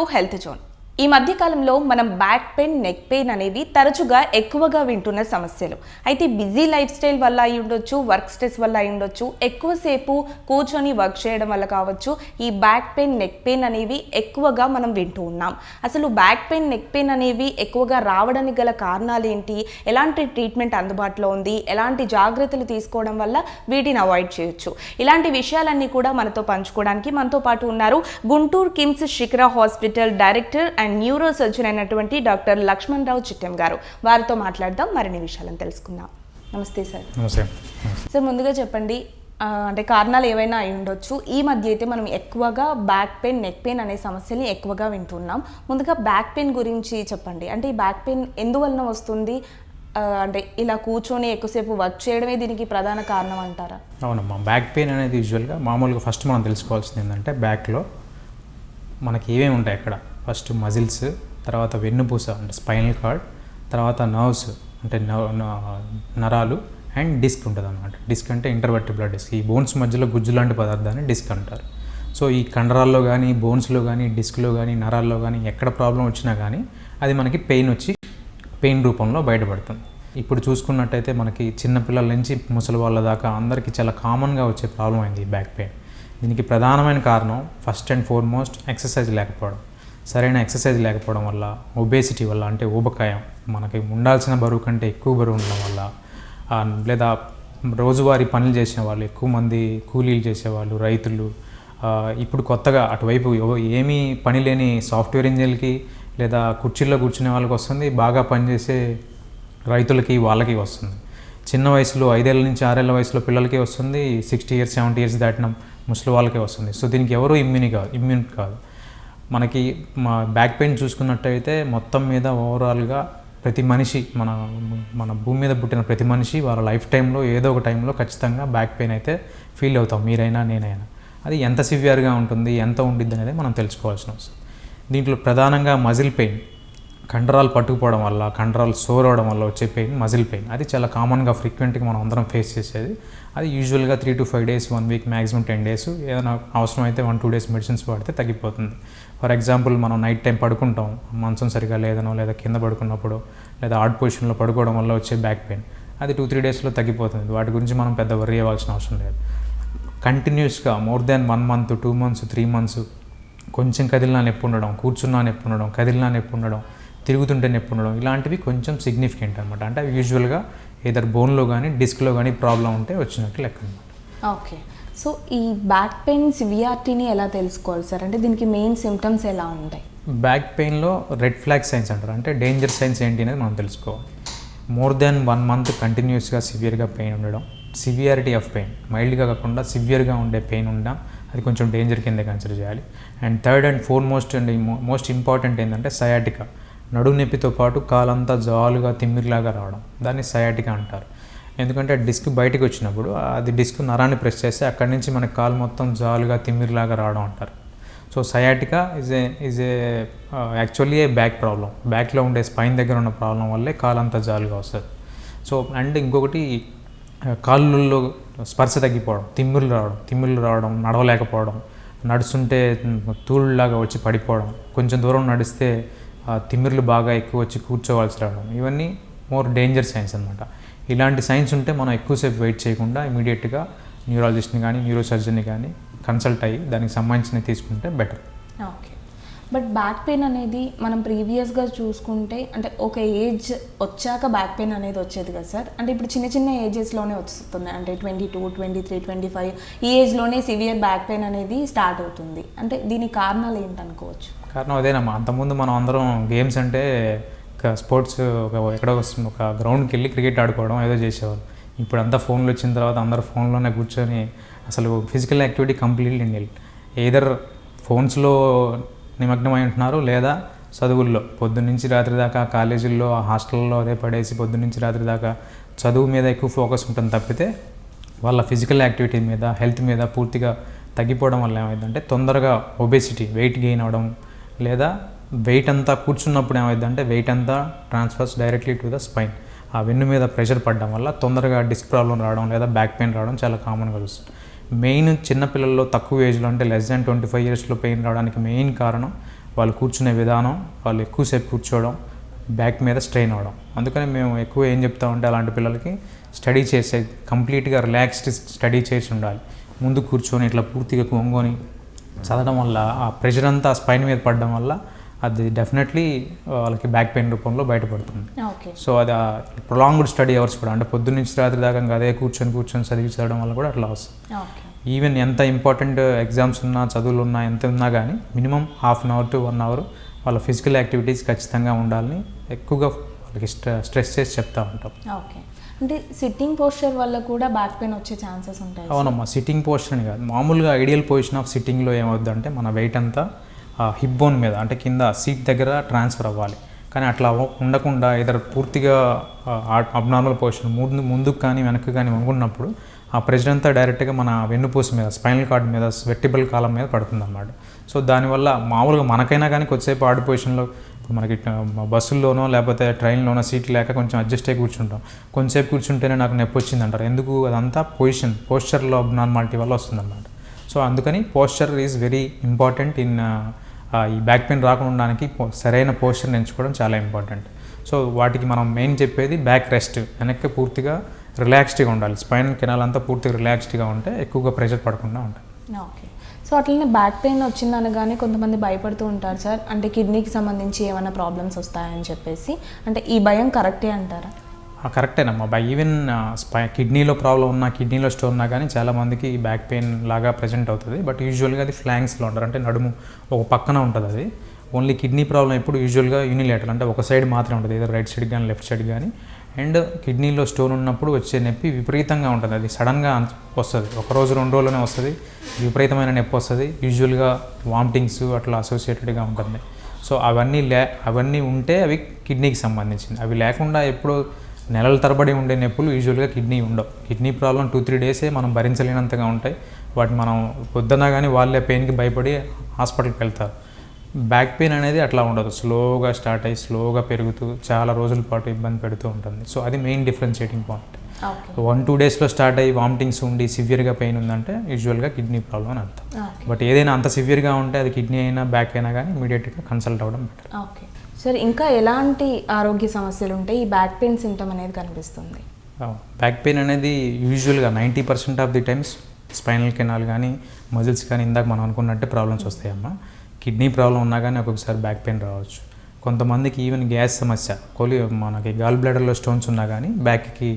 To health zone ఈ మధ్యకాలంలో మనం బ్యాక్ పెయిన్ నెక్ పెయిన్ అనేవి తరచుగా ఎక్కువగా వింటున్న సమస్యలు. అయితే బిజీ లైఫ్ స్టైల్ వల్ల అయి ఉండొచ్చు వర్క్ స్ట్రెస్ వల్ల అయి ఉండొచ్చు ఎక్కువసేపు కూర్చొని వర్క్ చేయడం వల్ల కావచ్చు ఈ బ్యాక్ పెయిన్ నెక్ పెయిన్ అనేవి ఎక్కువగా మనం వింటూ ఉన్నాం. అసలు బ్యాక్ పెయిన్ నెక్ పెయిన్ అనేవి ఎక్కువగా రావడానికి గల కారణాలు ఏంటి? ఎలాంటి ట్రీట్మెంట్ అందుబాటులో ఉంది? ఎలాంటి జాగ్రత్తలు తీసుకోవడం వల్ల వీటిని అవాయిడ్ చేయొచ్చు? ఇలాంటి విషయాలన్నీ కూడా మనతో పంచుకోవడానికి మనతో పాటు ఉన్నారు Guntur KIMS Shikhara hospital director and neuro surgeon అయినటువంటి డాక్టర్ లక్ష్మణ్ రావు చిట్టెం గారు. వారితో మాట్లాడదాం మరిన్ని విషయాలను తెలుసుకుందాం. నమస్తే సార్. నమస్తే. సార్ ముందుగా చెప్పండి అంటే కారణాలు ఏవైనా అయి ఉండొచ్చు. ఈ మధ్య అయితే మనం ఎక్కువగా బ్యాక్ పెయిన్ నెక్ పెయిన్ అనే సమస్యల్ని ఎక్కువగా వింటున్నాం. ముందుగా బ్యాక్ పెయిన్ గురించి చెప్పండి. అంటే ఈ బ్యాక్ పెయిన్ ఎందువలన వస్తుంది? అంటే ఇలా కూర్చొని ఎక్కువసేపు వర్క్ చేయడమే దీనికి ప్రధాన కారణం అంటారా? అవునమ్మా బ్యాక్ పెయిన్ అనేది యూజువల్గా మామూలుగా ఫస్ట్ మనం తెలుసుకోవాల్సింది ఏంటంటే బ్యాక్లో మనకి ఏమేమి ఉంటాయి అక్కడ? ఫస్ట్ మజిల్స్ తర్వాత వెన్నుపూస అంటే స్పైనల్ కార్డ్ తర్వాత నర్వ్స్ అంటే నరాలు అండ్ డిస్క్ ఉంటుంది అనమాట డిస్క్ అంటే ఇంటర్వర్టిబ్లర్ డిస్క్. ఈ బోన్స్ మధ్యలో గుజ్జు లాంటి పదార్థాన్ని డిస్క్ అంటారు. సో ఈ కండరాల్లో కానీ బోన్స్లో కానీ డిస్క్లో కానీ నరాల్లో కానీ ఎక్కడ ప్రాబ్లం వచ్చినా కానీ అది మనకి పెయిన్ వచ్చి పెయిన్ రూపంలో బయటపడుతుంది. ఇప్పుడు చూసుకున్నట్టయితే మనకి చిన్నపిల్లల నుంచి ముసలి వాళ్ళ దాకా అందరికీ చాలా కామన్గా వచ్చే ప్రాబ్లం అయింది ఈ బ్యాక్ పెయిన్. దీనికి ప్రధానమైన కారణం ఫస్ట్ అండ్ ఫార్మోస్ట్ ఎక్సర్సైజ్ లేకపోవడం. సరైన ఎక్సర్సైజ్ లేకపోవడం వల్ల ఒబేసిటీ వల్ల అంటే ఊబకాయం మనకి ఉండాల్సిన బరువు కంటే ఎక్కువ బరువు ఉండడం వల్ల లేదా రోజువారీ పనులు చేసే వాళ్ళు ఎక్కువ మంది కూలీలు చేసేవాళ్ళు రైతులు ఇప్పుడు కొత్తగా అటువైపు ఏమీ పని లేని సాఫ్ట్వేర్ ఇంజనీర్లకి లేదా కుర్చీల్లో కూర్చునే వాళ్ళకి వస్తుంది బాగా పనిచేసే రైతులకి వాళ్ళకి వస్తుంది. చిన్న వయసులో ఐదేళ్ళ నుంచి ఆరేళ్ళ వయసులో పిల్లలకి వస్తుంది సిక్స్టీ ఇయర్స్ సెవెంటీ ఇయర్స్ దాటిన ముసలి వాళ్ళకే వస్తుంది. సో దీనికి ఎవరు ఇమ్యూని కాదు ఇమ్యూన్ కాదు. మనకి మా బ్యాక్ పెయిన్ చూసుకున్నట్టయితే మొత్తం మీద ఓవరాల్గా ప్రతి మనిషి మన మన భూమి మీద పుట్టిన ప్రతి మనిషి వాళ్ళ లైఫ్ టైంలో ఏదో ఒక టైంలో ఖచ్చితంగా బ్యాక్ పెయిన్ అయితే ఫీల్ అవుతాం మీరైనా నేనైనా. అది ఎంత సివియర్గా ఉంటుంది ఎంత ఉండిద్ది అనేది మనం తెలుసుకోవాల్సిన అవసరం. దీంట్లో ప్రధానంగా మజిల్ పెయిన్ కండరాలు పట్టుకుపోవడం వల్ల కండరాలు సోర్ అవడం వల్ల వచ్చే పెయిన్ మజిల్ పెయిన్ అది చాలా కామన్గా ఫ్రీక్వెంట్గా మనం అందరం ఫేస్ చేసేది. అది యూజువల్గా three to five days one week maximum ten days ఏదైనా అవసరం అయితే వన్ టూ డేస్ మెడిసిన్స్ వాడితే తగ్గిపోతుంది. ఫర్ ఎగ్జాంపుల్ మనం నైట్ టైం పడుకుంటాం మంచం సరిగా లేదనో లేదా కింద పడుకున్నప్పుడు లేదా ఆడ్ పొజిషన్లో పడుకోవడం వల్ల వచ్చే బ్యాక్ పెయిన్ అది టూ త్రీ డేస్లో తగ్గిపోతుంది. వాటి గురించి మనం పెద్ద వరి అవ్వాల్సిన అవసరం లేదు. కంటిన్యూస్గా more than one month two months three months కొంచెం కదిలినా నొప్పి ఉండడం కూర్చున్నా నొప్పి ఉండడం కదిలినా నొప్పి ఉండడం తిరుగుతుంటే నొప్పి ఉండడం ఇలాంటివి కొంచెం సిగ్నిఫికెంట్ అనమాట అంటే అవి యూజువల్గా ఏదర్ బోన్లో కానీ డిస్క్లో కానీ ప్రాబ్లం ఉంటే వచ్చినట్టు లెక్క అనమాట ఓకే. సో ఈ బ్యాక్ పెయిన్ సివియారిటీని ఎలా తెలుసుకోవాలి సార్? అంటే దీనికి మెయిన్ సిమ్టమ్స్ ఎలా ఉంటాయి? బ్యాక్ పెయిన్లో రెడ్ ఫ్లాగ్ సైన్స్ అంటారు. అంటే డేంజర్ సైన్స్ ఏంటి అనేది మనం తెలుసుకోవాలి. మోర్ దాన్ వన్ మంత్ కంటిన్యూస్గా సివియర్గా పెయిన్ ఉండడం సివియారిటీ ఆఫ్ పెయిన్ మైల్డ్గా కాకుండా సివియర్గా ఉండే పెయిన్ ఉండడం అది కొంచెం డేంజర్ కింద కన్సిడర్ చేయాలి. And third and four most and most important ఏంటంటే సయాటికా నడుము నొప్పితో పాటు కాలంతా జాలుగా తిమ్మిరిలాగా రావడం. దాన్ని సయాటిగా అంటారు. ఎందుకంటే డిస్క్ బయటకు వచ్చినప్పుడు అది డిస్క్ నరాన్ని ప్రెస్ చేస్తే అక్కడి నుంచి మన కాలు మొత్తం జాలుగా తిమ్మిరిలాగా రావడం అంటారు. So sciatica is a is a actually a back problem బ్యాక్లో ఉండే స్పైన్ దగ్గర ఉన్న ప్రాబ్లం వల్లే కాలంతా జాలుగా వస్తుంది. సో అండ్ ఇంకొకటి uh, కాళ్ళల్లో స్పర్శ తగ్గిపోవడం తిమ్మిర్లు రావడం తిమ్మిర్లు రావడం నడవలేకపోవడం నడుస్తుంటే తూళ్ళలాగా వచ్చి పడిపోవడం కొంచెం దూరం నడిస్తే తిమ్మిర్లు బాగా ఎక్కువ వచ్చి కూర్చోవాల్సి రావడం ఇవన్నీ మోర్ డేంజర్ సైన్స్ అనమాట ఇలాంటి సైన్స్ ఉంటే మనం ఎక్కువసేపు వెయిట్ చేయకుండా ఇమీడియట్గా న్యూరాలజిస్ట్ని కానీ న్యూరో సర్జన్ని కానీ కన్సల్ట్ అయ్యి దానికి సంబంధించినవి తీసుకుంటే better okay but back pain అనేది మనం ప్రీవియస్గా చూసుకుంటే అంటే ఒక ఏజ్ వచ్చాక బ్యాక్ పెయిన్ అనేది వచ్చేది కదా సార్? అంటే ఇప్పుడు చిన్న చిన్న ఏజెస్లోనే వస్తుంది అంటే twenty two twenty three twenty five ఈ ఏజ్లోనే సివియర్ బ్యాక్ పెయిన్ అనేది స్టార్ట్ అవుతుంది. అంటే దీని కారణాలు ఏంటనుకోవచ్చు కారణం అదేనమ్మా అంతకుముందు మనం అందరం గేమ్స్ అంటే ఒక స్పోర్ట్స్ ఒక ఎక్కడో ఒక- గ్రౌండ్కి వెళ్ళి క్రికెట్ ఆడుకోవడం ఏదో చేసేవాళ్ళు. ఇప్పుడు అంతా ఫోన్లు వచ్చిన తర్వాత అందరు ఫోన్లోనే కూర్చొని అసలు physical activity completely nil either ఫోన్స్లో నిమగ్నమై ఉంటున్నారు లేదా చదువుల్లో. పొద్దున్న నుంచి రాత్రి దాకా కాలేజీల్లో హాస్టల్లో అదే పడేసి పొద్దున్న నుంచి రాత్రి దాకా చదువు మీద ఎక్కువ ఫోకస్ ఉంటుంది తప్పితే వాళ్ళ ఫిజికల్ యాక్టివిటీ మీద హెల్త్ మీద పూర్తిగా తగ్గిపోవడం వల్ల ఏమైందంటే తొందరగా ఒబేసిటీ వెయిట్ గెయిన్ అవడం లేదా వెయిట్ అంతా కూర్చున్నప్పుడు ఏమైందంటే వెయిట్ అంతా transfers directly to the spine ఆ వెన్ను మీద ప్రెషర్ పడడం వల్ల తొందరగా డిస్క్ ప్రాబ్లం రావడం లేదా బ్యాక్ పెయిన్ రావడం చాలా కామన్గా చూస్తుంది మెయిన్ చిన్నపిల్లల్లో తక్కువ ఏజ్లో అంటే లెస్ దాన్ ట్వంటీ ఫైవ్ ఇయర్స్లో పెయిన్ రావడానికి మెయిన్ కారణం వాళ్ళు కూర్చునే విధానం వాళ్ళు ఎక్కువసేపు కూర్చోవడం బ్యాక్ మీద స్ట్రెయిన్ అవ్వడం. అందుకని మేము ఎక్కువ ఏం చెప్తామంటే అలాంటి పిల్లలకి స్టడీ చేసే కంప్లీట్గా రిలాక్స్డ్ స్టడీ చేసి ఉండాలి. ముందు కూర్చొని ఇట్లా పూర్తిగా కొంగొని చదవడం వల్ల ఆ ప్రెషర్ అంతా స్పైన్ మీద పడడం వల్ల అది డెఫినెట్లీ వాళ్ళకి బ్యాక్ పెయిన్ రూపంలో బయటపడుతుంది. సో అది ప్రొలాంగ్డ్ స్టడీ అవర్స్ కూడా అంటే పొద్దున్న నుంచి రాత్రి దాకా అదే కూర్చొని కూర్చొని చదివి చదవడం వల్ల కూడా అట్లా వస్తుంది. ఈవెన్ ఎంత ఇంపార్టెంట్ ఎగ్జామ్స్ ఉన్నా చదువులు ఉన్నా ఎంత ఉన్నా కానీ minimum half an hour to one hour వాళ్ళ ఫిజికల్ యాక్టివిటీస్ ఖచ్చితంగా ఉండాలని ఎక్కువగా వాళ్ళకి స్ట్రె స్ట్రెస్ చేసి చెప్తా ఉంటాం. ఓకే. అంటే సిట్టింగ్ పోస్చర్ వల్ల కూడా బ్యాక్ పెయిన్ వచ్చే ఛాన్సెస్ ఉంటాయి. అవునమ్మా సిట్టింగ్ పోస్చర్ అని కాదు. మామూలుగా ఐడియల్ పొజిషన్ ఆఫ్ సిట్టింగ్లో ఏమవుద్దంటే మన వెయిట్ అంతా హిప్ బోన్ మీద అంటే కింద సీట్ దగ్గర ట్రాన్స్ఫర్ అవ్వాలి. కానీ అట్లా ఉండకుండా ఇతర పూర్తిగా అబ్నార్మల్ పొజిషన్ ముందు ముందుకు కానీ వెనక్కి కానీ వంగున్నప్పుడు ఆ ప్రెషర్ అంతా డైరెక్ట్గా మన వెన్నుపూస మీద స్పైనల్ కార్డ్ మీద వెర్టిబుల్ కాలం మీద పడుతుంది అన్నమాట సో దానివల్ల మామూలుగా మనకైనా కానీ కొద్దిసేపు ఆడి పొజిషన్లో ఇప్పుడు మనకి బస్సుల్లోనో లేకపోతే ట్రైన్లోనో సీట్లు లేక కొంచెం అడ్జస్ట్ అయ్యి కూర్చుంటాం. కొంచెంసేపు కూర్చుంటేనే నాకు నొప్పి వచ్చింది అంటారు ఎందుకు? అదంతా పొజిషన్ పోస్చర్లో అబ్నార్మాలిటీ వల్ల వస్తుందన్నమాట. సో అందుకని posture is very important in ఈ బ్యాక్ పెయిన్ రాకుండా ఉండడానికి సరైన పోస్చర్ని ఎంచుకోవడం చాలా ఇంపార్టెంట్. సో వాటికి మనం మెయిన్ చెప్పేది బ్యాక్ రెస్ట్. వెనక్కి పూర్తిగా రిలాక్స్డ్గా ఉండాలి. స్పైన్ కెనాల్ అంతా పూర్తిగా రిలాక్స్డ్గా ఉంటే ఎక్కువగా ప్రెషర్ పడకుండా ఉంటుంది ఓకే. సో అట్లనే బ్యాక్ పెయిన్ వచ్చిందనగానే కొంతమంది భయపడుతూ ఉంటారు సార్ అంటే కిడ్నీకి సంబంధించి ఏమైనా ప్రాబ్లమ్స్ వస్తాయని చెప్పేసి. అంటే ఈ భయం కరెక్టే అంటారా? కరెక్టేనమ్మా బై ఈవెన్ స్పై కిడ్నీలో ప్రాబ్లం ఉన్నా కిడ్నీలో స్టోన్ ఉన్నా కానీ చాలామందికి బ్యాక్ పెయిన్ లాగా ప్రజెంట్ అవుతుంది. బట్ యూజువల్గా అది ఫ్లాంగ్స్లో ఉంటారు అంటే నడుము ఒక పక్కన ఉంటుంది అది. ఓన్లీ కిడ్నీ ప్రాబ్లం ఎప్పుడు యూజువల్గా యూనిలేటర్ అంటే ఒక సైడ్ మాత్రమే ఉంటుంది. ఏదో రైట్ సైడ్ కానీ లెఫ్ట్ సైడ్ కానీ అండ్ కిడ్నీలో స్టోన్ ఉన్నప్పుడు వచ్చే నొప్పి విపరీతంగా ఉంటుంది. అది సడన్గా వస్తుంది. ఒక రోజు రెండు రోజుల్లోనే వస్తుంది. విపరీతమైన నొప్పి వస్తుంది. యూజువల్గా వామిటింగ్స్ అట్లా అసోసియేటెడ్గా ఉంటుంది. సో అవన్నీ లే అవన్నీ ఉంటే అవి కిడ్నీకి సంబంధించింది. అవి లేకుండా ఎప్పుడు నెలల తరబడి ఉండే నొప్పులు యూజువల్గా కిడ్నీ ఉండవు. కిడ్నీ ప్రాబ్లం టూ త్రీ డేసే మనం భరించలేనంతగా ఉంటాయి. వాటి మనం పొద్దున కానీ వాళ్ళే పెయిన్కి భయపడి హాస్పిటల్కి వెళ్తారు. బ్యాక్ పెయిన్ అనేది అట్లా ఉండదు. స్లోగా స్టార్ట్ అయ్యి స్లోగా పెరుగుతూ చాలా రోజుల పాటు ఇబ్బంది పెడుతూ ఉంటుంది. సో అది main differentiating point. One two డేస్లో స్టార్ట్ అయ్యి వామిటింగ్స్ ఉండి సివియర్గా పెయిన్ ఉందంటే యూజువల్గా కిడ్నీ ప్రాబ్లం అని అర్థం. బట్ ఏదైనా అంత సివియర్గా ఉంటే అది కిడ్నీ అయినా బ్యాక్ అయినా కానీ ఇమీడియట్గా కన్సల్ట్ అవ్వడం బెటర్. ఓకే. సార్ ఇంకా ఎలాంటి ఆరోగ్య సమస్యలు ఉంటాయి ఈ బ్యాక్ పెయిన్ సింటమ్ అనేది కనిపిస్తుంది? బ్యాక్ పెయిన్ అనేది యూజువల్గా ninety percent of the times spinal canal కానీ మజిల్స్ కానీ ఇందాక మనం అనుకున్నట్టే ప్రాబ్లమ్స్ వస్తాయమ్మా. కిడ్నీ ప్రాబ్లం ఉన్నా కానీ ఒక్కొక్కసారి బ్యాక్ పెయిన్ రావచ్చు. కొంతమందికి ఈవెన్ గ్యాస్ సమస్య కొలి మనకి గాల్ బ్లాడర్లో స్టోన్స్ ఉన్నా కానీ బ్యాక్కి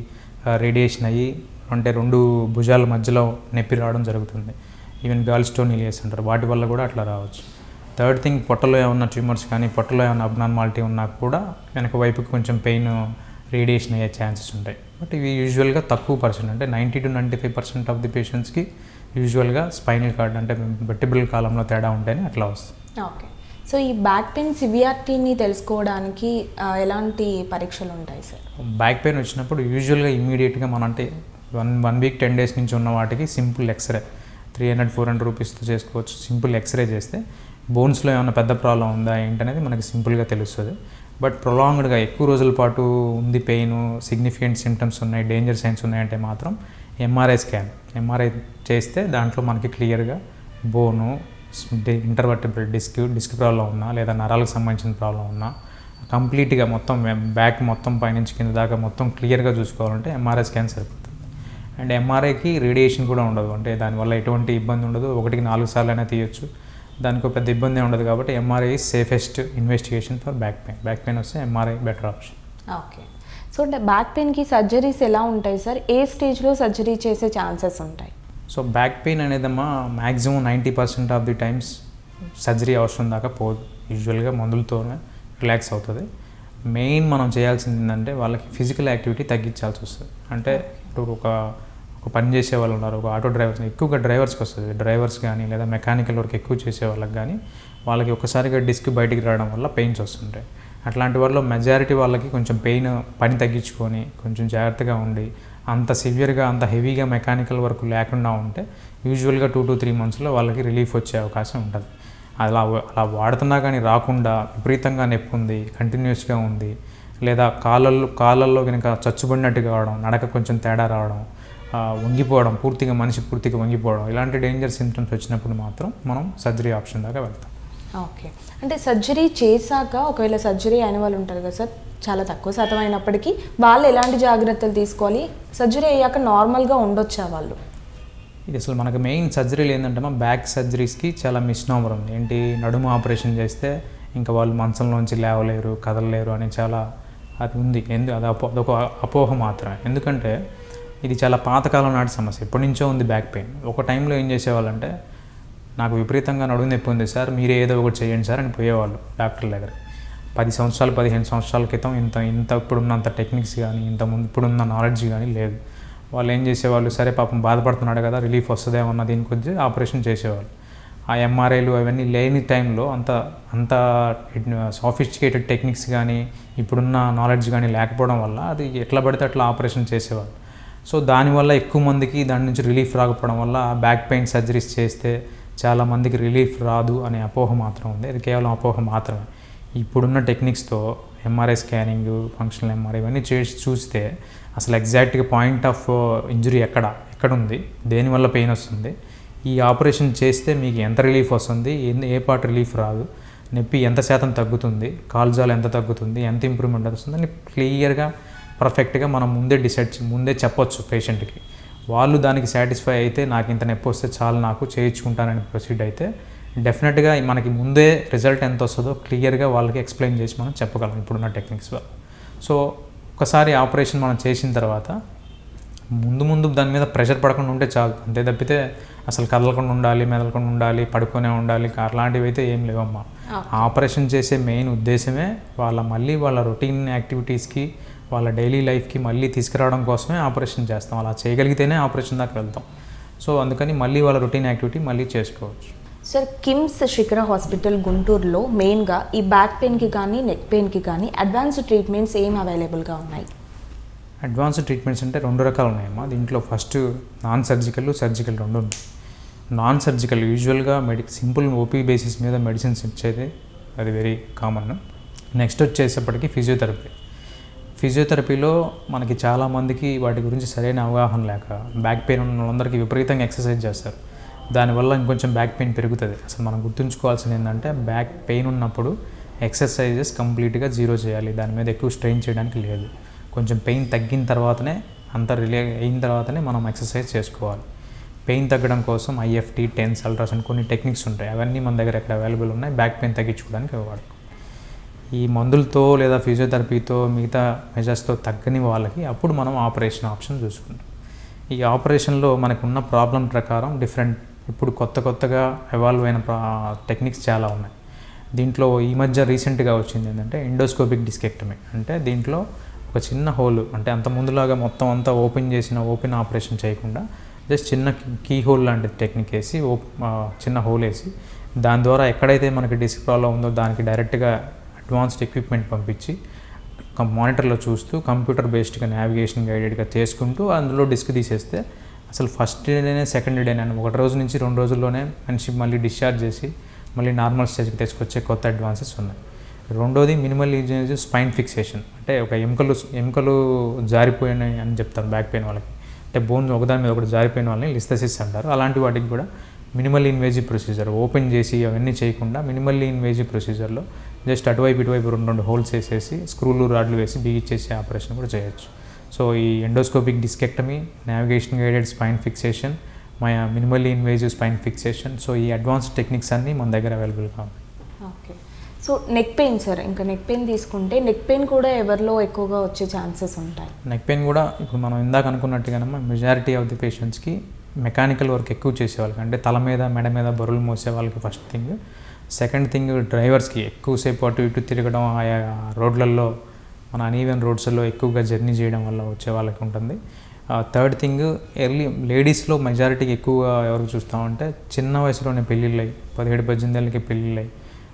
రేడియేషన్ అయ్యి అంటే రెండు భుజాల మధ్యలో నొప్పి రావడం జరుగుతుంది. ఈవెన్ గాల్ స్టోన్ ఇలియస్ అంటారు. వాటి వల్ల కూడా అట్లా రావచ్చు. థర్డ్ థింగ్ పొట్టలో ఏమన్నా ట్యూమర్స్ కానీ పొట్టలో ఏమైనా అబ్నార్మాలిటీ ఉన్నా కూడా వెనక వైపుకి కొంచెం పెయిన్ రేడియేషన్ అయ్యే ఛాన్సెస్ ఉంటాయి. బట్ ఇవి యూజువల్గా తక్కువ పర్సెంట్ అంటే ninety to ninety five percent of the పేషెంట్స్కి యూజువల్గా స్పైనల్ కార్డ్ అంటే వెర్టిబుల్ కాలంలో తేడా ఉంటేనే అట్లా వస్తుంది. ఓకే. సో ఈ బ్యాక్ పెయిన్ సివియారిటీని తెలుసుకోవడానికి ఎలాంటి పరీక్షలు ఉంటాయి సార్? బ్యాక్ పెయిన్ వచ్చినప్పుడు యూజువల్గా ఇమీడియట్గా మనం అంటే one one week ten days నుంచి ఉన్న వాటికి simple x ray three hundred four hundred రూపీస్తో చేసుకోవచ్చు. సింపుల్ ఎక్స్రే చేస్తే బోన్స్లో ఏమైనా పెద్ద ప్రాబ్లం ఉందా ఏంటనేది మనకి సింపుల్గా తెలుస్తుంది. బట్ ప్రొలాంగ్డ్గా ఎక్కువ రోజుల పాటు ఉంది పెయిన్ సిగ్నిఫికెంట్ సిమ్టమ్స్ ఉన్నాయి డేంజర్ సైన్స్ ఉన్నాయంటే మాత్రం ఎంఆర్ఐ స్కాన్ ఎంఆర్ఐ చేస్తే దాంట్లో మనకి క్లియర్గా బోను ఇంటర్వర్టిబుల్ డిస్క్ డిస్క్ ప్రాబ్లం ఉన్నా లేదా నరాలకు సంబంధించిన ప్రాబ్లం ఉన్నా కంప్లీట్గా మొత్తం బ్యాక్ మొత్తం పైనుంచి కింద దాకా మొత్తం క్లియర్గా చూసుకోవాలంటే ఎంఆర్ఐ స్కాన్ సరిపోతుంది. అండ్ ఎంఆర్ఐకి రేడియేషన్ కూడా ఉండదు. అంటే దానివల్ల ఎటువంటి ఇబ్బంది ఉండదు. ఒకటికి నాలుగు సార్లు అయినా తీయొచ్చు. దానికి పెద్ద ఇబ్బంది ఉండదు కాబట్టి MRI safest investigation for back pain back pain వస్తే MRI better option okay. So అంటే బ్యాక్ పెయిన్కి సర్జరీస్ ఎలా ఉంటాయి సార్ ఏ స్టేజ్లో సర్జరీ చేసే ఛాన్సెస్ ఉంటాయి? So back pain అనేదమ్మా maximum ninety percent of the times surgery అవసరం దాకా పోదు. యూజువల్గా మందులతోనే రిలాక్స్ అవుతుంది. మెయిన్ మనం చేయాల్సింది ఏంటంటే వాళ్ళకి ఫిజికల్ యాక్టివిటీ తగ్గించాల్సి వస్తుంది. అంటే ఇప్పుడు ఒక ఒక పని చేసే వాళ్ళు ఉన్నారు ఒక ఆటో డ్రైవర్స్ ఎక్కువగా డ్రైవర్స్కి వస్తుంది. డ్రైవర్స్ కానీ లేదా మెకానికల్ వర్క్ ఎక్కువ చేసే వాళ్ళకి కానీ వాళ్ళకి ఒక్కసారిగా డిస్క్ బయటికి రావడం వల్ల పెయిన్స్ వస్తుంటాయి. అట్లాంటి వాళ్ళలో మెజారిటీ వాళ్ళకి కొంచెం పెయిన్ పని తగ్గించుకొని కొంచెం జాగ్రత్తగా ఉండి అంత సివియర్గా అంత హెవీగా మెకానికల్ వర్క్ లేకుండా ఉంటే యూజువల్గా టూ టు త్రీ మంత్స్లో వాళ్ళకి రిలీఫ్ వచ్చే అవకాశం ఉంటుంది. అలా అలా వాడుతున్నా కానీ రాకుండా విపరీతంగా నొప్పి ఉంది కంటిన్యూస్గా ఉంది లేదా కాళ్ళల్లో కాళ్ళల్లో కనుక చచ్చుబడినట్టు కావడం నడక కొంచెం తేడా రావడం వంగిపోవడం పూర్తిగా మనిషి పూర్తిగా వంగిపోవడం ఇలాంటి డేంజర్ సిమ్టమ్స్ వచ్చినప్పుడు మాత్రం మనం సర్జరీ ఆప్షన్ దాకా వెళ్తాం. ఓకే. అంటే సర్జరీ చేశాక ఒకవేళ సర్జరీ అయిన వాళ్ళు ఉంటారు కదా సార్ చాలా తక్కువ శాతం అయినప్పటికీ వాళ్ళు ఎలాంటి జాగ్రత్తలు తీసుకోవాలి? సర్జరీ అయ్యాక నార్మల్గా ఉండొచ్చా వాళ్ళు? ఇది అసలు మనకు మెయిన్ సర్జరీలు ఏంటంటే మా బ్యాక్ సర్జరీస్కి చాలా మిస్నోమర్ ఉంది ఏంటి? నడుము ఆపరేషన్ చేస్తే ఇంకా వాళ్ళు మంచంలోంచి లేవలేరు కదలలేరు అని చాలా అది ఉంది. ఎందు అది అపో అదొక అపోహ మాత్రమే. ఎందుకంటే ఇది చాలా పాతకాలం నాటి సమస్య. ఎప్పటి నుంచో ఉంది బ్యాక్ పెయిన్. ఒక టైంలో ఏం చేసేవాళ్ళంటే నాకు విపరీతంగా నడుము నొప్పి ఉంది సార్ మీరే ఏదో ఒకటి చేయండి సార్ అని పోయేవాళ్ళు డాక్టర్ దగ్గర. పది సంవత్సరాలు పదిహేను సంవత్సరాల క్రితం ఇంత ఇంత ఇప్పుడున్నంత టెక్నిక్స్ కానీ ఇంత ముందు ఇప్పుడున్న నాలెడ్జ్ కానీ లేదు. వాళ్ళు ఏం చేసేవాళ్ళు సరే పాపం బాధపడుతున్నాడు కదా రిలీఫ్ వస్తుందేమో అన్న దీనికి వచ్చి ఆపరేషన్ చేసేవాళ్ళు. ఆ ఎంఆర్ఐలు అవన్నీ లేని టైంలో అంత అంత సాఫిస్టికేటెడ్ టెక్నిక్స్ కానీ ఇప్పుడున్న నాలెడ్జ్ కానీ లేకపోవడం వల్ల అది ఎట్లా పడితే అట్లా ఆపరేషన్ చేసేవాళ్ళు. సో దానివల్ల ఎక్కువ మందికి దాని నుంచి రిలీఫ్ రాకపోవడం వల్ల బ్యాక్ పెయిన్ సర్జరీస్ చేస్తే చాలా మందికి రిలీఫ్ రాదు అనే అపోహ మాత్రం ఉంది. అది కేవలం అపోహ మాత్రమే. ఇప్పుడున్న టెక్నిక్స్తో ఎంఆర్ఐ స్కానింగ్ ఫంక్షనల్ ఎంఆర్ఐ ఇవన్నీ చేసి చూస్తే అసలు ఎగ్జాక్ట్గా పాయింట్ ఆఫ్ ఇంజురీ ఎక్కడ? ఎక్కడ ఉంది దేనివల్ల పెయిన్ వస్తుంది? ఈ ఆపరేషన్ చేస్తే మీకు ఎంత రిలీఫ్ వస్తుంది? ఎన్ని- ఏ పార్ట్ రిలీఫ్ రాదు? నొప్పి ఎంత శాతం తగ్గుతుంది? కాల్జాలు ఎంత తగ్గుతుంది? ఎంత ఇంప్రూవ్మెంట్ వస్తుంది? అని క్లియర్గా పర్ఫెక్ట్గా మనం ముందే డిసైడ్ ముందే చెప్పొచ్చు పేషెంట్కి వాళ్ళు దానికి సాటిస్ఫై అయితే నాకు ఇంత నొప్పి వస్తే చాలు నాకు చేయించుకుంటానని ప్రొసీడ్ అయితే డెఫినెట్గా మనకి ముందే రిజల్ట్ ఎంత వస్తుందో క్లియర్గా వాళ్ళకి ఎక్స్ప్లెయిన్ చేసి మనం చెప్పగలం ఇప్పుడున్న టెక్నిక్స్ వల్ల. సో ఒకసారి ఆపరేషన్ మనం చేసిన తర్వాత ముందు ముందు దాని మీద ప్రెషర్ పడకుండా ఉంటే చాలు. అంతే తప్పితే అసలు కదలకుండా ఉండాలి మెదలకుండా ఉండాలి పడుకునే ఉండాలి అలాంటివి అయితే ఏం లేవమ్మా. ఆపరేషన్ చేసే మెయిన్ ఉద్దేశమే వాళ్ళ మళ్ళీ వాళ్ళ రొటీన్ యాక్టివిటీస్కి వాళ్ళ డైలీ లైఫ్కి మళ్ళీ తీసుకురావడం కోసమే ఆపరేషన్ చేస్తాం. అలా చేయగలిగితేనే ఆపరేషన్ దాకా వెళ్తాం. సో అందుకని మళ్ళీ వాళ్ళ రొటీన్ యాక్టివిటీ మళ్ళీ చేసుకోవచ్చు. సార్ కిమ్స్ శిఖర హాస్పిటల్ గుంటూరులో మెయిన్గా ఈ బ్యాక్ పెయిన్కి కానీ నెక్ పెయిన్కి కానీ అడ్వాన్స్డ్ ట్రీట్మెంట్స్ ఏం అవైలబుల్గా ఉన్నాయి? అడ్వాన్స్డ్ ట్రీట్మెంట్స్ అంటే రెండు రకాలు ఉన్నాయమ్మా. దీంట్లో ఫస్ట్ నాన్ సర్జికల్ సర్జికల్ రెండు ఉన్నాయి. నాన్ సర్జికల్ యూజువల్గా మెడి సింపుల్ ఓపీ బేసిస్ మీద మెడిసిన్స్ ఇచ్చేది అది వెరీ కామన్. నెక్స్ట్ వచ్చేసేపటికి ఫిజియోథెరపీ. ఫిజియోథెరపీలో మనకి చాలామందికి వాటి గురించి సరైన అవగాహన లేక బ్యాక్ పెయిన్ ఉన్న వాళ్ళందరికీ విపరీతంగా ఎక్సర్సైజ్ చేస్తారు. దానివల్ల ఇంకొంచెం బ్యాక్ పెయిన్ పెరుగుతుంది. అసలు మనం గుర్తుంచుకోవాల్సింది ఏంటంటే బ్యాక్ పెయిన్ ఉన్నప్పుడు ఎక్సర్సైజెస్ కంప్లీట్గా జీరో చేయాలి. దాని మీద ఎక్కువ స్ట్రెయిన్ చేయడానికి లేదు. కొంచెం పెయిన్ తగ్గిన తర్వాతనే అంత రిలే అయిన తర్వాతనే మనం ఎక్సర్సైజ్ చేసుకోవాలి. పెయిన్ తగ్గడం కోసం ఐఎఫ్టీ టెన్స్ అల్ట్రాసౌండ్ కొన్ని టెక్నిక్స్ ఉంటాయి. అవన్నీ మన దగ్గర ఎక్కడ అవైలబుల్ ఉన్నాయి? బ్యాక్ పెయిన్ తగ్గించుకోవడానికి వాడుకోవాలి. ఈ మందులతో లేదా ఫిజియోథెరపీతో మిగతా మెజర్స్తో తగ్గని వాళ్ళకి అప్పుడు మనం ఆపరేషన్ ఆప్షన్ చూసుకుంటాం. ఈ ఆపరేషన్లో మనకున్న ప్రాబ్లం ప్రకారం డిఫరెంట్ ఇప్పుడు కొత్త కొత్తగా ఎవాల్వ్ అయిన టెక్నిక్స్ చాలా ఉన్నాయి. దీంట్లో ఈ మధ్య రీసెంట్గా వచ్చింది ఏంటంటే ఎండోస్కోపిక్ డిస్కెక్టమీ. అంటే దీంట్లో ఒక చిన్న హోల్ అంటే అంత ముందులాగా మొత్తం అంతా ఓపెన్ చేసిన ఓపెన్ ఆపరేషన్ చేయకుండా జస్ట్ చిన్న కీ హోల్ లాంటి టెక్నిక్ వేసి ఓప్ చిన్న హోల్ వేసి దాని ద్వారా ఎక్కడైతే మనకి డిస్క్ ప్రాబ్లం ఉందో దానికి డైరెక్ట్గా అడ్వాన్స్డ్ ఎక్విప్మెంట్ పంపించి కం- మానిటర్లో చూస్తూ కంప్యూటర్ బేస్డ్గా నావిగేషన్ గైడెడ్గా చేసుకుంటూ అందులో డిస్క్ తీసేస్తే అసలు ఫస్ట్ డేనే సెకండ్ డేనే ఒకటి రోజు నుంచి రెండు రోజుల్లోనే మనిషి మళ్ళీ డిశ్చార్జ్ చేసి మళ్ళీ నార్మల్ స్టేజ్కి తీసుకొచ్చే కొత్త అడ్వాన్సెస్ ఉన్నాయి. రెండోది మినిమల్ యూజేజ్ స్పైన్ ఫిక్సేషన్. అంటే ఒక ఎముకలు ఎముకలు జారిపోయినాయి అని చెప్తారు బ్యాక్ పెయిన్ వాళ్ళకి. అంటే బోన్స్ ఒకదాని మీద ఒకటి జారిపోయిన వాళ్ళని లిస్థసిస్ అంటారు. అలాంటి వాటికి కూడా మినిమల్ ఇన్వేజివ్ ప్రొసీజర్ ఓపెన్ చేసి అవన్నీ చేయకుండా మినిమల్ ఇన్వేజివ్ ప్రొసీజర్లో జస్ట్ అటువైపు ఇటువైపు రెండు రెండు హోల్స్ వేసేసి స్క్రూలు రాడ్లు వేసి బిగిచ్చేసే ఆపరేషన్ కూడా చేయొచ్చు. సో ఈ endoscopic discectomy navigation guided spine fixation మా minimally invasive spine fixation so ఈ అడ్వాన్స్డ్ టెక్నిక్స్ అన్నీ మన దగ్గర అవైలబుల్గా ఉన్నాయి okay. So neck pain sir ఇంకా నెక్ పెయిన్ తీసుకుంటే నెక్ పెయిన్ కూడా ఎవరిలో ఎక్కువగా వచ్చే ఛాన్సెస్ ఉంటాయి? నెక్ పెయిన్ కూడా ఇప్పుడు మనం ఇందాక అనుకున్నట్టుగానమ్మా మెజారిటీ ఆఫ్ ది పేషెంట్స్కి మెకానికల్ వర్క్ ఎక్కువ చేసే వాళ్ళకి అంటే తల మీద మెడ మీద బరువులు మోసే వాళ్ళకి ఫస్ట్ థింగ్. సెకండ్ థింగ్ డ్రైవర్స్కి ఎక్కువసేపు అటు ఇటు తిరగడం ఆయా రోడ్లలో మన అనీవెన్ రోడ్స్లో ఎక్కువగా జర్నీ చేయడం వల్ల వచ్చే వాళ్ళకి ఉంటుంది. థర్డ్ థింగ్ ఎర్లీ లేడీస్లో మెజారిటీకి ఎక్కువగా ఎవరు చూస్తామంటే చిన్న వయసులోనే పెళ్ళిళ్ళు అయ్యి పదిహేడు పద్దెనిమిది ఏళ్ళకి పెళ్ళిళ్ళు అయ్యి